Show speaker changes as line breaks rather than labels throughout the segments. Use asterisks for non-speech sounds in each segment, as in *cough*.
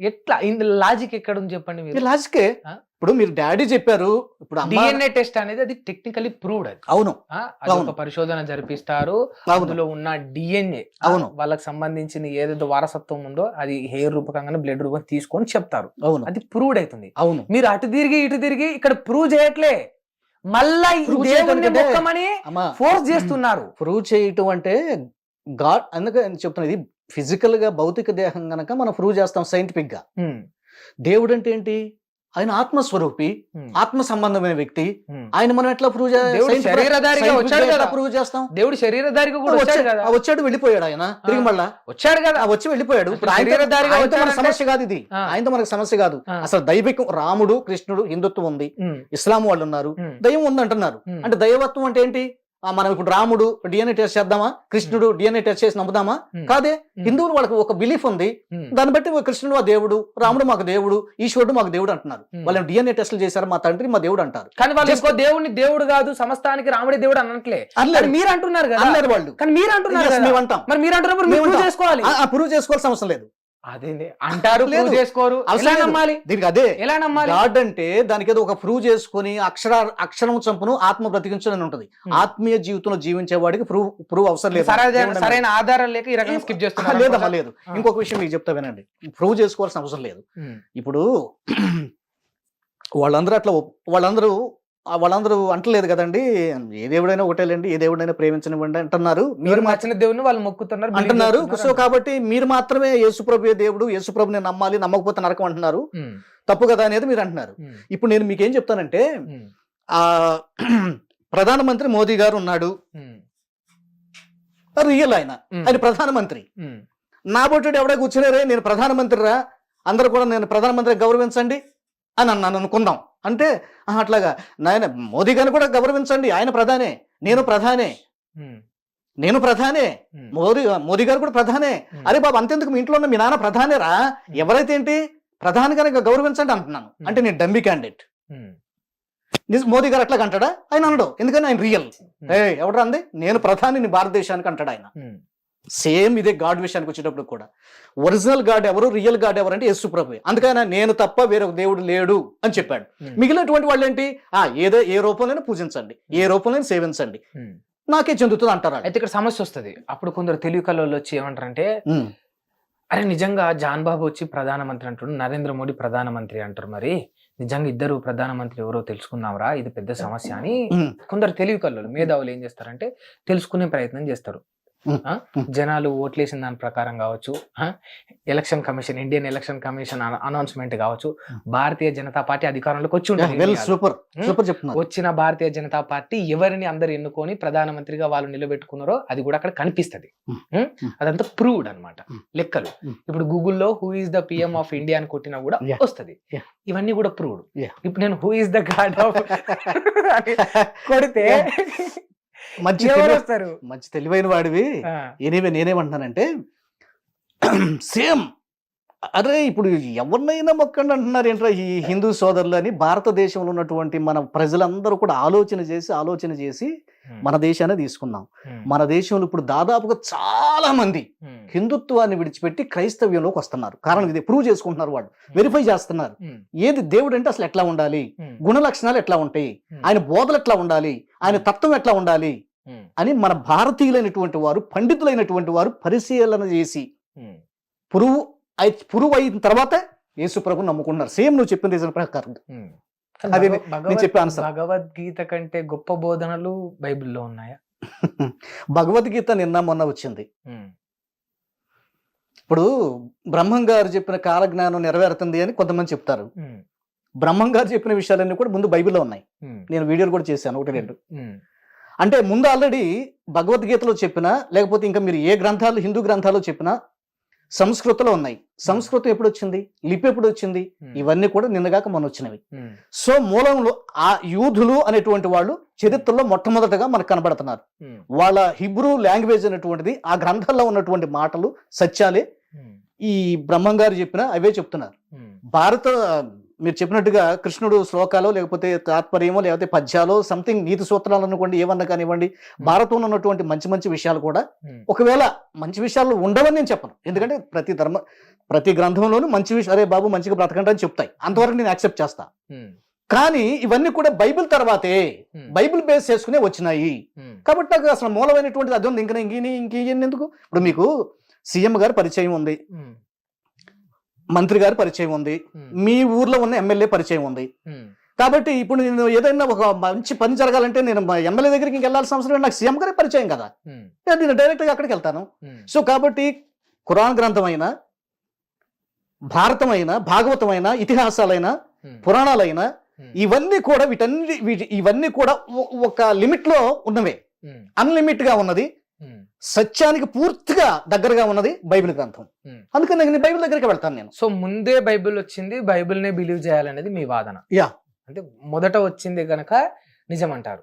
ఎట్లా? ఇందులో లాజిక్ ఎక్కడ ఉంది చెప్పండి మీరు.
లాజికే? ఇప్పుడు మీరు డాడీ చెప్పారు ఇప్పుడు
డిఎన్ఏ టెస్ట్ అనేది అది టెక్నికలీ ప్రూవ్డ్ అది.
అవును.
ఒక. పరిశోధన జరిపిస్తారు. అందులో ఉన్న డిఎన్ఏ
అవును.
వాళ్ళకి సంబంధించిన ఏదైతే వారసత్వం ఉందో అది హెయిర్ రూపకంగా బ్లడ్ రూపం తీసుకొని చెప్తారు.
అవును.
అది ప్రూవ్డ్ అవుతుంది.
అవును.
మీరు అటు తిరిగి ఇటు తిరిగి ఇక్కడ ప్రూవ్ చేయట్లే. మళ్ళా దేవుణ్ణి మొక్కమని ఫోర్స్ చేస్తున్నారు.
ప్రూవ్ చేయటం అంటే గాడ్ అందుకే నేను చెప్తున్నా ఇది ఫిజికల్గా భౌతిక దేహం గనక మనం ప్రూవ్ చేస్తాం సైంటిఫిక్గా
ఉమ్,
దేవుడు అంటే ఏంటి? ఆయన ఆత్మస్వరూపి ఆత్మ సంబంధమైన వ్యక్తి. ఆయన మనం ఎట్లా ప్రూవ్. ప్రూవ్ చేస్తాం?
దేవుడు శరీరధారిగా కూడా వచ్చాడు
వెళ్ళిపోయాడు ఆయన. తిరిగి మళ్ళా?
వచ్చాడు కదా.
వచ్చి వెళ్ళిపోయాడు. మన సమస్య కాదు ఇది. ఆయనతో మనకు సమస్య కాదు. అసలు దైవికం రాముడు కృష్ణుడు హిందుత్వం ఉంది. ఇస్లాం వాళ్ళు ఉన్నారు. దైవం ఉంది అంటున్నారు. అంటే దైవత్వం అంటే ఏంటి? మనం ఇప్పుడు రాముడు డిఎన్ఏ టెస్ట్ చేద్దామా? కృష్ణుడు డిఎన్ఏ టెస్ట్ చేసి నమ్ముదామా? కాదే? హిందువులు వాళ్ళకి ఒక బిలీఫ్ ఉంది. దాన్ని బట్టి కృష్ణుడు మా దేవుడు రాముడు మాకు దేవుడు ఈశ్వరుడు మాకు దేవుడు అంటున్నారు. వాళ్ళు డిఎన్ఏ టెస్టులు చేశారు మా తండ్రి మా దేవుడు అంటారు.
కానీ వాళ్ళు ఇంకో దేవుడిని దేవుడు కాదు సమస్తానికి రాముడి దేవుడు అనట్లే మీరు అంటున్నారు కదా.
అన్నారు వాళ్ళు.
కానీ మీరు అంటున్నారు
మేము అంటాం
మరి మీరు అంటున్నప్పుడు
అంటాం.
చేసుకోవాలి.
ప్రూవ్ చేసుకోవాల్సిన అవసరం లేదు.
అదే అంటారు. ప్రూవ్ చేసుకోరు.
లేదు.
నమ్మాలి?
దీనికి అదే
ఎలా నమ్మాలి?
గాడ్ అంటే దానికి ఏదో ఒక ప్రూవ్ చేసుకుని అక్షర అక్షరం చంపును ఆత్మ బ్రతికించని ఉంటది. ఆత్మీయ జీవితంలో జీవించే వాడికి ప్రూవ్ ప్రూవ్ అవసరం లేదు.
సరైన ఆధారం లేక ఈ రకంగా స్కిప్ చేస్తున్నారు *laughs*
లేదమ్మా లేదు. ఇంకొక విషయం మీకు చెప్తా వినండి. ప్రూవ్ చేసుకోవాల్సిన అవసరం లేదు. ఇప్పుడు *clears throat* వాళ్ళందరూ అట్లా వాళ్ళందరూ వాళ్ళందరూ అంటలేదు కదండి. ఏ దేవుడైనా ఒకటేలేండి ఏ దేవుడైనా ప్రేమించనివ్వండి అంటున్నారు. మీరు
మీరు
మా-
నచ్చిన దేవుని వాళ్ళు మొక్కుతున్నారు
అంటున్నారు. సో కాబట్టి మీరు మాత్రమే యేసుప్రభు దేవుడు యేసుప్రభుని నమ్మాలి నమ్మకపోతే నరకం అంటున్నారు. తప్పు కదా అనేది మీరు అంటున్నారు. ఇప్పుడు నేను మీకేం చెప్తానంటే ఆ *clears throat* ప్రధానమంత్రి మోదీ గారు ఉన్నాడు. రియల్ ఆయన. ఆయన ప్రధానమంత్రి. నా బొట్టుడు ఎవడే కూర్చున్నారే నేను ప్రధానమంత్రిరా? అందరూ కూడా నేను ప్రధానమంత్రి గౌరవించండి అని అన్నాను అనుకుందాం అంటే "ఆహా, అట్లాగా నాయన మోదీ గారిని కూడా గౌరవించండి. ఆయన ప్రధానే. నేను ప్రధానే. నేను ప్రధానే. మోదీ మోదీ గారు కూడా ప్రధానే. అరే బాబు అంతెందుకు మీ ఇంట్లో ఉన్న మీ నాన్న ప్రధానేరా? ఎవరైతే ఏంటి? ప్రధాని కనుక గౌరవించండి అంటున్నాను. అంటే నేను డమ్మి క్యాండిడేట్. మోదీ గారు అట్లా అంటాడా? ఆయన అనడు. ఎందుకని? ఆయన రియల్. ఏ ఎవడు అంది? నేను ప్రధానిని భారతదేశానికి అంటాడు ఆయన. సేమ్ ఇదే గాడ్ విషయానికి వచ్చేటప్పుడు కూడా. ఒరిజినల్ గాడ్ ఎవరు రియల్ గాడ్ ఎవరు అంటే యేసు ప్రభు. అందుకని నేను తప్ప వేరొక దేవుడు లేడు అని చెప్పాడు.
ఉమ్,
మిగిలినటువంటి వాళ్ళు ఏంటి ఆ ఏదో ఏ రూపంలోనే పూజించండి. ఏ రూపంలోనే సేవించండి.
ఉమ్.
నాకే చెందుతుంది అంటారు.
అయితే ఇక్కడ సమస్య వస్తది. అప్పుడు కొందరు తెలుగు కళలు వచ్చి ఏమంటారంటే అరే నిజంగా జాన్ బాబు వచ్చి ప్రధానమంత్రి అంటాడు నరేంద్ర మోడీ ప్రధానమంత్రి అంటారు మరి. నిజంగా ఇద్దరు ప్రధానమంత్రి ఎవరో తెలుసుకుందాంరా ఇది పెద్ద సమస్య అని కొందరు తెలివి కళ్ళు మేధావులు ఏం చేస్తారంటే తెలుసుకునే ప్రయత్నం చేస్తారు. జనాలు ఓట్లేసిన దాని ప్రకారం కావచ్చు? Election commission Indian election commission an- announcement కావచ్చు
ఉమ్.
భారతీయ జనతా పార్టీ అధికారంలోకి వచ్చి ఉంటుంది
చెప్తున్నారు
వచ్చిన భారతీయ జనతా పార్టీ ఎవరిని అందరు ఎన్నుకొని ప్రధానమంత్రిగా వాళ్ళు నిలబెట్టుకున్నారో అది కూడా అక్కడ కనిపిస్తది?
ఉమ్.
అదంతా ప్రూవ్డ్ అన్నమాట
ఉమ్.
లెక్కలు. ఇప్పుడు గూగుల్లో who is the PM of India అని కొట్టినా కూడా. వస్తది. ఇవన్నీ కూడా ప్రూవ్డ్. ఇప్పుడు నేను who is the God of కొడితే
మంచి మంచి తెలివైన వాడివి. ఎనీవే నేనేమంటున్నానంటే *clears throat* సేమ్ అరే ఇప్పుడు ఎవరినైనా మొక్కండి అంటున్నారు ఏంట్రా ఈ హిందూ సోదరులు అని. భారతదేశంలో ఉన్నటువంటి మన ప్రజలందరూ కూడా ఆలోచన చేసి ఆలోచన చేసి మన దేశాన్ని తీసుకున్నాం మన దేశంలో ఇప్పుడు దాదాపుగా చాలా మంది హిందుత్వాన్ని విడిచిపెట్టి క్రైస్తవ్యంలోకి వస్తున్నారు. కారణం ఇది ప్రూవ్ చేసుకుంటున్నారు వాళ్ళు. వెరిఫై చేస్తున్నారు. ఏది దేవుడు అంటే అసలు ఎట్లా ఉండాలి? గుణ లక్షణాలు ఎట్లా ఉంటాయి? ఆయన బోధలు ఎట్లా ఉండాలి? ఆయన తత్వం ఎట్లా ఉండాలి? అని మన భారతీయులైనటువంటి వారు పండితులైనటువంటి వారు పరిశీలన చేసి. పురువు అయి- పురువు అయిన తర్వాత యేసు ప్రభు నమ్ముకున్నారు సేమ్ నువ్వు చెప్పిన రీజన్ ప్రకారం.
ఉమ్.
అది
భగవ-
నేను
భగవద్-
చెప్పే answer.
భగవద్గీత కంటే గొప్ప బోధనలు బైబిల్లో ఉన్నాయా? *laughs*
భగవద్గీత నిన్న మొన్న వచ్చింది. ఇప్పుడు బ్రహ్మం గారు చెప్పిన కాలజ్ఞానం నెరవేరుతుంది అని కొంతమంది చెప్తారు. బ్రహ్మం గారు చెప్పిన విషయాలన్నీ కూడా ముందు బైబిల్లో ఉన్నాయి. నేను వీడియోలు కూడా చేశాను ఒకటి రెండు. అంటే ముందు ఆల్రెడీ భగవద్గీతలో చెప్పినా లేకపోతే ఇంకా మీరు ఏ గ్రంథాలు హిందూ గ్రంథాలు చెప్పినా సంస్కృతంలో ఉన్నాయి. సంస్కృతం ఎప్పుడు వచ్చింది లిపి ఎప్పుడు వచ్చింది ఇవన్నీ కూడా నిన్నగాక మొన్న వచ్చినవి సో మూలంలో ఆ యూదులు అనేటువంటి వాళ్ళు చరిత్రలో మొట్టమొదటగా మనకు కనబడుతున్నారు. వాళ్ళ హిబ్రూ లాంగ్వేజ్ అనేటువంటిది ఆ గ్రంథాల్లో ఉన్నటువంటి మాటలు సత్యాలే ఈ బ్రహ్మం గారు చెప్పిన అవే చెప్తున్నారు. భారత మీరు చెప్పినట్టుగా కృష్ణుడు శ్లోకాలు లేకపోతే తాత్పర్యమో లేకపోతే పద్యాలు సంథింగ్ నీతి సూత్రాలు అనుకోండి ఏమన్నా కానివ్వండి భారతంలో ఉన్నటువంటి మంచి మంచి విషయాలు కూడా
ఉమ్,
ఒకవేళ మంచి విషయాలు ఉండవని నేను చెప్పను. ఎందుకంటే ప్రతి ధర్మ ప్రతి గ్రంథంలోనూ మంచి విషయం అరే బాబు మంచిగా బ్రతకండి అని చెప్తాయి. అంతవరకు నేను యాక్సెప్ట్ చేస్తా.
ఉమ్,
కానీ ఇవన్నీ కూడా బైబిల్ తర్వాతే బైబిల్ బేస్ చేసుకునే వచ్చినాయి. కాబట్టి నాకు అసలు మూలమైనటువంటిది అది ఉంది. ఇంకా ఇంక ఇంక ఎందుకు? ఇప్పుడు మీకు సీఎం గారి పరిచయం ఉంది. మంత్రి గారి పరిచయం ఉంది. మీ ఊర్లో ఉన్న ఎమ్మెల్యే పరిచయం ఉంది. కాబట్టి ఇప్పుడు నేను ఏదైనా ఒక మంచి పని జరగాలంటే నేను ఎమ్మెల్యే దగ్గరికి ఇంక వెళ్ళాల్సిన అవసరం లేదు. నాకు సీఎం గారి పరిచయం కదా. నేను డైరెక్ట్గా అక్కడికి వెళ్తాను. సో కాబట్టి ఖురాన్ గ్రంథమైన భారతమైన భాగవతమైన ఇతిహాసాలైన పురాణాలైన ఇవన్నీ కూడా వీటన్ని వీటి ఇవన్నీ కూడా ఒక లిమిట్లో ఉన్నవే. అన్లిమిట్గా ఉన్నది. సత్యానికి పూర్తిగా దగ్గరగా ఉన్నది బైబిల్ గ్రంథం. అందుకని నేను బైబిల్ దగ్గరికి వెళ్తాను నేను.
సో ముందే బైబిల్ వచ్చింది బైబిల్ నే బిలీవ్ చేయాలనేది మీ వాదన.
యా.
అంటే మొదట వచ్చింది గనక నిజం అంటారు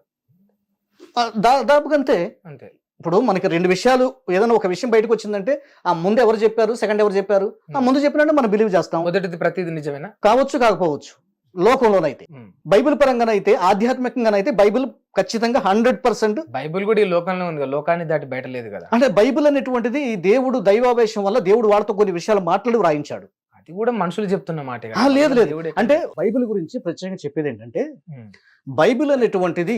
దాదాపుగా అంతే.
అంతే.
ఇప్పుడు మనకి రెండు విషయాలు ఏదైనా ఒక విషయం బయటకు వచ్చిందంటే ఆ ముందు ఎవరు చెప్పారు సెకండ్ ఎవరు చెప్పారు? ఆ ముందు చెప్పినట్టు మనం బిలీవ్ చేస్తాం.
మొదటిది ప్రతిది నిజమేనా?
కావచ్చు కాకపోవచ్చు. లోకంలోనైతే. బైబిల్ పరంగానైతే ఆధ్యాత్మికంగానైతే బైబిల్ ఖచ్చితంగా హండ్రెడ్ పర్సెంట్
బైబిల్ కూడా ఈ లోకంలో ఉంది లోకాన్ని దాటి బయట లేదు కదా.
అంటే బైబిల్ అనేటువంటిది దేవుడు దైవావేశం వల్ల దేవుడు వాళ్ళతో కొన్ని విషయాలు మాట్లాడి వ్రాయించాడు.
అది కూడా మనుషులు చెప్తున్న మాట
లేదు, లేదు. అంటే బైబిల్ గురించి ప్రత్యేకంగా చెప్పేది ఏంటంటే బైబిల్ అనేటువంటిది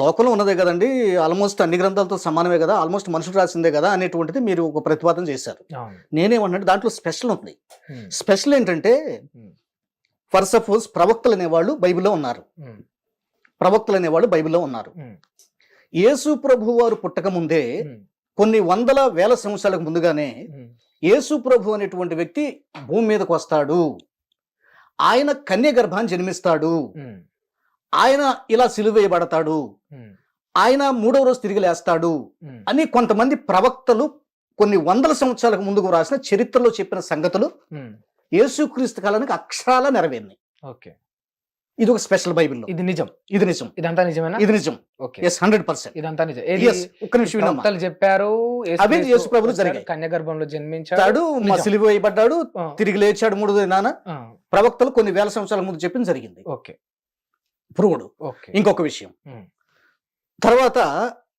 లోకంలో ఉన్నదే కదండి ఆల్మోస్ట్ అన్ని గ్రంథాలతో సమానమే కదా ఆల్మోస్ట్ మనుషులు రాసిందే కదా అనేటువంటిది మీరు ఒక ప్రతిపాదన చేశారు.
అవును.
నేనేమన్నాడు దాంట్లో స్పెషల్ ఉంది. స్పెషల్ ఏంటంటే ఫర్ సపోజ్ ప్రవక్తలు అనేవాళ్ళు బైబిల్లో ఉన్నారు. ప్రవక్తలు అనేవాళ్ళు బైబిల్లో ఉన్నారు. యేసు ప్రభు వారు పుట్టక ముందే
ఉమ్,
కొన్ని వందల వేల సంవత్సరాలకు ముందుగానే యేసు ప్రభు అనేటువంటి వ్యక్తి భూమి మీదకి వస్తాడు. ఆయన కన్య గర్భాన్ని జన్మిస్తాడు. ఆయన ఇలా సిలువేయబడతాడు ఆయన మూడవ రోజు తిరిగి లేస్తాడు అని కొంతమంది ప్రవక్తలు కొన్ని వందల సంవత్సరాలకు ముందుకు రాసిన చరిత్రలో చెప్పిన సంగతులు యేసుక్రీస్తు కాలానికి అక్షరాల నెరవేరినాయి.
ఓకే.
ఇది ఒక స్పెషల్ బైబిల్లో
ఇది నిజం.
ఇది నిజం.
ఇదంతా నిజమేనా?
ఇది నిజం.
ఓకే.
ఎస్ హండ్రెడ్ పర్సెంట్
ఇదంతా నిజం.
ఒక్క నిమిషం
ప్రవక్తలు చెప్పారు
అవి యేసు ప్రభువులు జరిగాయి.
కన్య గర్భంలో జన్మించాడు.
తాడు మా
నిజం.
సిలువ వేయబడ్డాడు తిరిగి లేచాడు మూడు నాన్న. ప్రవక్తలు కొన్ని వేల సంవత్సరాల ముందు చెప్పింది జరిగింది.
ఓకే.
పురుగుడు
ఓకే.
ఇంకొక విషయం. తర్వాత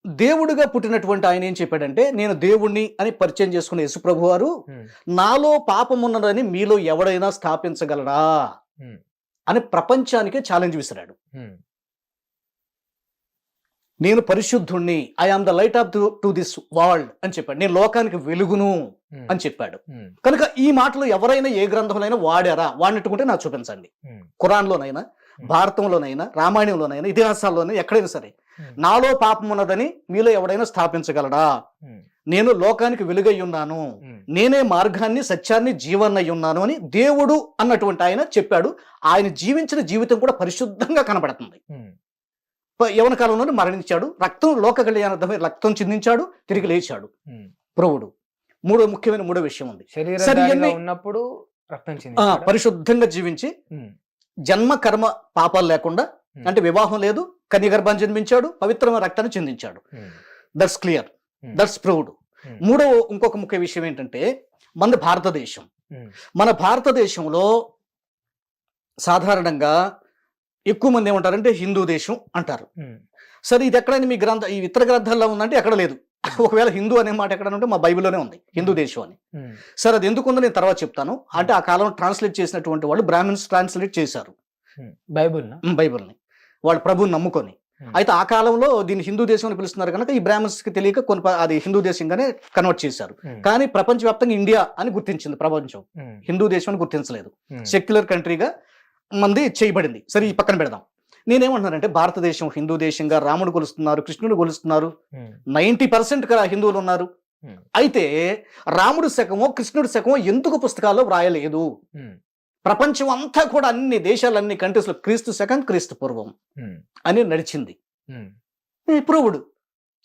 దేవుడిగా పుట్టినటువంటి ఆయన ఏం చెప్పాడంటే నేను దేవుణ్ణి అని పరిచయం చేసుకున్న యేసుప్రభు వారు
ఉమ్,
నాలో పాపం ఉన్నదని మీలో ఎవడైనా స్థాపించగలరా అని ప్రపంచానికే ఛాలెంజ్ విసిరాడు.
ఉమ్,
నేను పరిశుద్ధుణ్ణి I am the light of to this world అని చెప్పాడు. నేను లోకానికి వెలుగును
ఉమ్,
అని చెప్పాడు.
ఉమ్,
కనుక ఈ మాటలు ఎవరైనా ఏ గ్రంథంలోనైనా వాడారా? వాడినట్టుకుంటే నాకు చూపించండి. ఖురాన్లోనైనా భారతంలోనైనా రామాయణంలోనైనా ఇతిహాసాల్లోనైనా ఎక్కడైనా సరే. నాలో పాపం ఉన్నదని మీలో ఎవడైనా స్థాపించగలడా? నేను లోకానికి వెలుగై ఉన్నాను. నేనే మార్గాన్ని సత్యాన్ని జీవాన్ని ఉన్నాను అని దేవుడు అన్నటువంటి ఆయన చెప్పాడు. ఆయన జీవించిన జీవితం కూడా పరిశుద్ధంగా కనబడుతుంది. యవన కాలంలోనే మరణించాడు. రక్తం లోక కళ్యాణార్థమై రక్తం చిందించాడు తిరిగి లేచాడు. ప్రభుడు. మూడో ముఖ్యమైన మూడో విషయం ఉంది.
ఉన్నప్పుడు?
పరిశుద్ధంగా జీవించి జన్మ కర్మ పాపాలు లేకుండా అంటే వివాహం లేదు కన్య గర్భాన్ని జన్మించాడు పవిత్రమైన రక్తాన్ని చిందించాడు. That's clear. That's proud
Hmm.
మూడో ఇంకొక ముఖ్య విషయం ఏంటంటే మన భారతదేశం.
ఉమ్,
మన భారతదేశంలో సాధారణంగా ఎక్కువ మంది ఏమంటారంటే హిందూ దేశం అంటారు. సరే ఇది ఎక్కడైనా మీ గ్రంథ ఈ ఇతర గ్రంథాల్లో ఉందంటే ఎక్కడ లేదు. ఒకవేళ హిందూ అనే మాట ఎక్కడ ఉంటే మా బైబిల్లోనే ఉంది హిందూ దేశం అని. సరే అది ఎందుకు ఉందో నేను తర్వాత చెప్తాను. అంటే ఆ కాలంలో ట్రాన్స్లేట్ చేసినటువంటి వాళ్ళు బ్రాహ్మిన్స్ ట్రాన్స్లేట్ చేశారు.
ఉమ్. బైబిల్నా?
వాళ్ళు ప్రభుని నమ్ముకొని.
Hmm.
అయితే ఆ కాలంలో దీన్ని హిందూ దేశం అని పిలుస్తున్నారు కనుక ఈ బ్రాహ్మణ్స్కి తెలియక కొన్ని అది హిందూ దేశంగానే కన్వర్ట్ చేశారు.
ఉమ్,
కానీ ప్రపంచవ్యాప్తంగా ఇండియా అని గుర్తించింది ప్రపంచం.
ఉమ్,
హిందూ దేశం అని గుర్తించలేదు. సెక్యులర్ కంట్రీగా మంది చేయబడింది. సరే ఈ పక్కన పెడదాం. నేనేమంటున్నానంటే భారతదేశం హిందూ దేశంగా రాముడు కొలుస్తున్నారు కృష్ణుడు కొలుస్తున్నారు.
ఉమ్,
నైంటీ పర్సెంట్ హిందువులు ఉన్నారు. అయితే రాముడు శకమో కృష్ణుడి శకమో ఎందుకు పుస్తకాల్లో వ్రాయలేదు? ప్రపంచం అంతా కూడా అన్ని దేశాలన్ని కంట్రీస్లో క్రీస్తు శకం క్రీస్తు పూర్వం
ఉమ్,
అని నడిచింది. ఈ ప్రూవుడు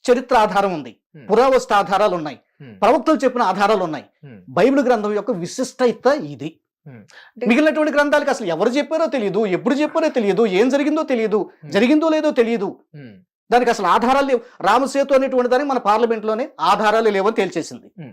చరిత్ర ఆధారం ఉంది.
Hmm.
పురావస్తు ఆధారాలు ఉన్నాయి. ప్రవక్తలు చెప్పిన ఆధారాలు ఉన్నాయి. బైబిల్ గ్రంథం యొక్క విశిష్టత ఇది.
Hmm.
మిగిలినటువంటి గ్రంథాలకి అసలు ఎవరు చెప్పారో తెలియదు ఎప్పుడు చెప్పారో తెలియదు ఏం జరిగిందో తెలియదు
Hmm.
జరిగిందో లేదో తెలియదు దానికి అసలు ఆధారాలు లేవు. రామసేతు అనేటువంటి దానికి మన పార్లమెంట్లోనే ఆధారాలు లేవని తేల్చేసింది.
Hmm.